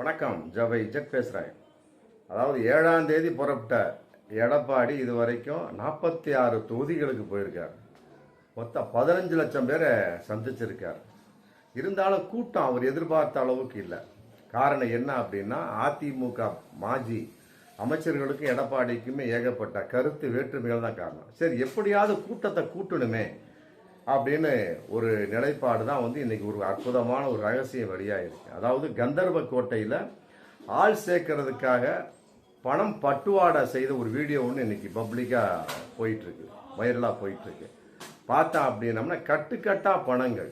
வணக்கம் ஜவை ஜெட் பேசுகிறேன் அதாவது ஏழாம் தேதி புறப்பட்ட எடப்பாடி இது வரைக்கும் நாற்பத்தி ஆறு தொகுதிகளுக்கு போயிருக்கார். மொத்தம் பதினஞ்சு லட்சம் பேரை சந்திச்சிருக்கார். இருந்தாலும் கூட்டம் அவர் எதிர்பார்த்த அளவுக்கு இல்லை. காரணம் என்ன அப்படின்னா அதிமுக மாஜி அமைச்சர்களுக்கும் எடப்பாடிக்குமே ஏகப்பட்ட கருத்து வேற்றுமைகள் தான் காரணம். சரி எப்படியாவது கூட்டத்தை கூட்டணுமே. அப்படின்னு ஒரு நிலைப்பாடு தான் வந்து இன்னைக்கு ஒரு அற்புதமான ஒரு ரகசியம் வெளியாயிருக்கு அதாவது கந்தர்வ கோட்டையில் ஆள் சேர்க்கறதுக்காக பணம் பட்டுவாடா செய்த ஒரு வீடியோ ஒன்று இன்னைக்கு பப்ளிக்காக போயிட்டுருக்கு. வைரலாக போயிட்டுருக்கு. பார்த்தா அப்படின்னம்னா கட்டுக்கட்டாக பணங்கள்.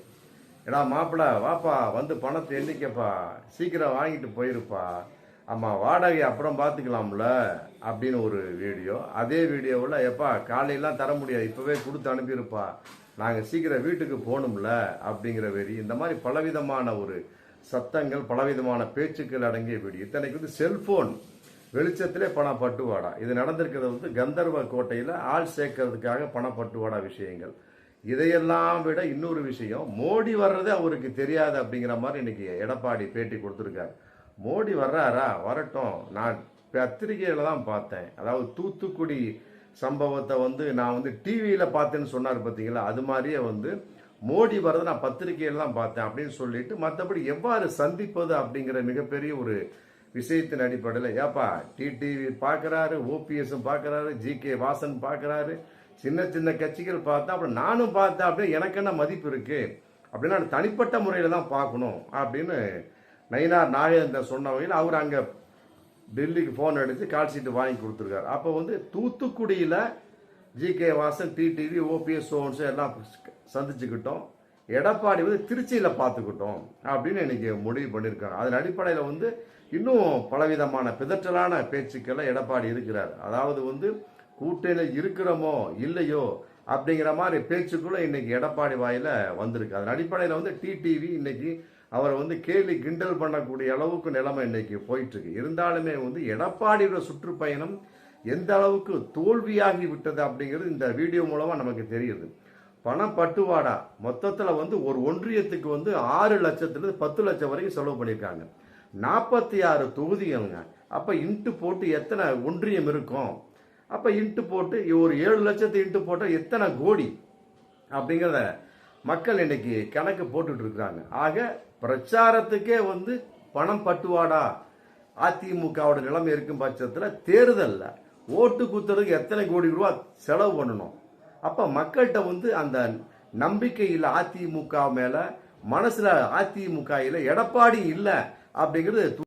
ஏடா மாப்பிள்ள வாப்பா வந்து பணத்தை எண்ணிக்கப்பா. சீக்கிரம் வாங்கிட்டு போயிருப்பா. ஆமாம் வாடகை அப்புறம் பார்த்துக்கலாம்ல அப்படின்னு ஒரு வீடியோ. அதே வீடியோவில் எப்பா காலையெல்லாம் தர முடியாது. இப்போவே கொடுத்து அனுப்பியிருப்பா. நாங்கள் சீக்கிரம் வீட்டுக்கு போகணும்ல அப்படிங்கிற வெறி இந்த மாதிரி பலவிதமான ஒரு சத்தங்கள் பலவிதமான பேச்சுக்கள் அடங்கிய வீடு. இத்தனைக்கு வந்து செல்போன் வெளிச்சத்திலே பண பட்டுவாடா இது நடந்திருக்கிறது வந்து கந்தர்வ கோட்டையில் ஆள் சேர்க்கறதுக்காக பண பட்டுவாடா விஷயங்கள். இதையெல்லாம் விட இன்னொரு விஷயம் மோடி வர்றது அவருக்கு தெரியாது அப்படிங்கிற மாதிரி இன்னைக்கு எடப்பாடி பேட்டி கொடுத்துருக்காரு. மோடி வர்றாரா? வரட்டும். நான் பத்திரிகையில தான் பார்த்தேன். அதாவது தூத்துக்குடி சம்பவத்தை வந்து நான் வந்து டிவியில் பார்த்தேன்னு சொன்னார் பார்த்தீங்களா? அது மாதிரியே வந்து மோடி வரதை நான் பத்திரிகையில தான் பார்த்தேன் அப்படின்னு சொல்லிட்டு மற்றபடி எவ்வாறு சந்திப்பது அப்படிங்கிற மிகப்பெரிய ஒரு விஷயத்தின் அடிப்படையில் ஏப்பா டிடிவி பார்க்குறாரு ஓபிஎஸும் பார்க்குறாரு ஜி கே வாசன் பார்க்குறாரு சின்ன சின்ன கட்சிகள் பார்த்தா அப்புறம் நானும் பார்த்தேன் அப்படியே எனக்கு என்ன மதிப்பு இருக்கு? அப்படின்னா நான் தனிப்பட்ட முறையில் தான் பார்க்கணும் அப்படின்னு நயினார் நாகேந்திரன் சொன்ன வகையில் அவர் அங்கே டெல்லிக்கு ஃபோன் அடித்து கால் சீட்டு வாங்கி கொடுத்துருக்காரு. அப்போ வந்து தூத்துக்குடியில் ஜிகே வாசன் டிடிவி ஓபிஎஸ் சோன்ஸு எல்லாம் சந்திச்சுக்கிட்டோம். எடப்பாடி வந்து திருச்சியில் பார்த்துக்கிட்டோம் அப்படின்னு இன்னைக்கு முடிவு பண்ணியிருக்காங்க அதன் அடிப்படையில் வந்து இன்னும் பலவிதமான பிதற்றலான பேச்சுக்கெல்லாம் எடப்பாடி இருக்கிறார். அதாவது வந்து கூட்டணியில் இருக்கிறோமோ இல்லையோ அப்படிங்கிற மாதிரி பேச்சுக்குள்ளே இன்னைக்கு எடப்பாடி வாயில வந்திருக்கு. அதன் அடிப்படையில் வந்து டிடிவி இன்னைக்கு அவரை வந்து கேலி கிண்டல் பண்ணக்கூடிய அளவுக்கு நிலைமை இன்னைக்கு போயிட்டு இருக்கு இருந்தாலுமே வந்து எடப்பாடியோட சுற்றுப்பயணம் எந்த அளவுக்கு தோல்வியாகி விட்டது அப்படிங்கிறது இந்த வீடியோ மூலமாக நமக்கு தெரியுது. பணம் பட்டுவாடா? மொத்தத்தில் வந்து ஒரு ஒன்றியத்துக்கு வந்து ஆறு லட்சத்துலேருந்து பத்து லட்சம் வரைக்கும் செலவு பண்ணியிருக்காங்க. நாற்பத்தி ஆறு தொகுதிகள்ங்க. அப்போ இன்ட்டு போட்டு எத்தனை ஒன்றியம் இருக்கும்? அப்போ இன்ட்டு போட்டு ஒரு ஏழு லட்சத்து இன்ட்டு போட்டால் எத்தனை கோடி? அப்படிங்கிறத மக்கள் இன்னைக்கு கணக்கு போட்டுட்ருக்குறாங்க ஆக பிரச்சாரத்துக்கே வந்து பணம் பட்டுவாடா? அதிமுகவோட நிலைமை இருக்கும் பட்சத்தில் தேர்தலில் ஓட்டு குத்துறதுக்கு எத்தனை கோடி ரூபா செலவு பண்ணணும்? அப்போ மக்கள்கிட்ட வந்து அந்த நம்பிக்கை இல்லை அதிமுக மேலே மனசில் அதிமுக இல்லை எடப்பாடி இல்லை அப்படிங்கிறது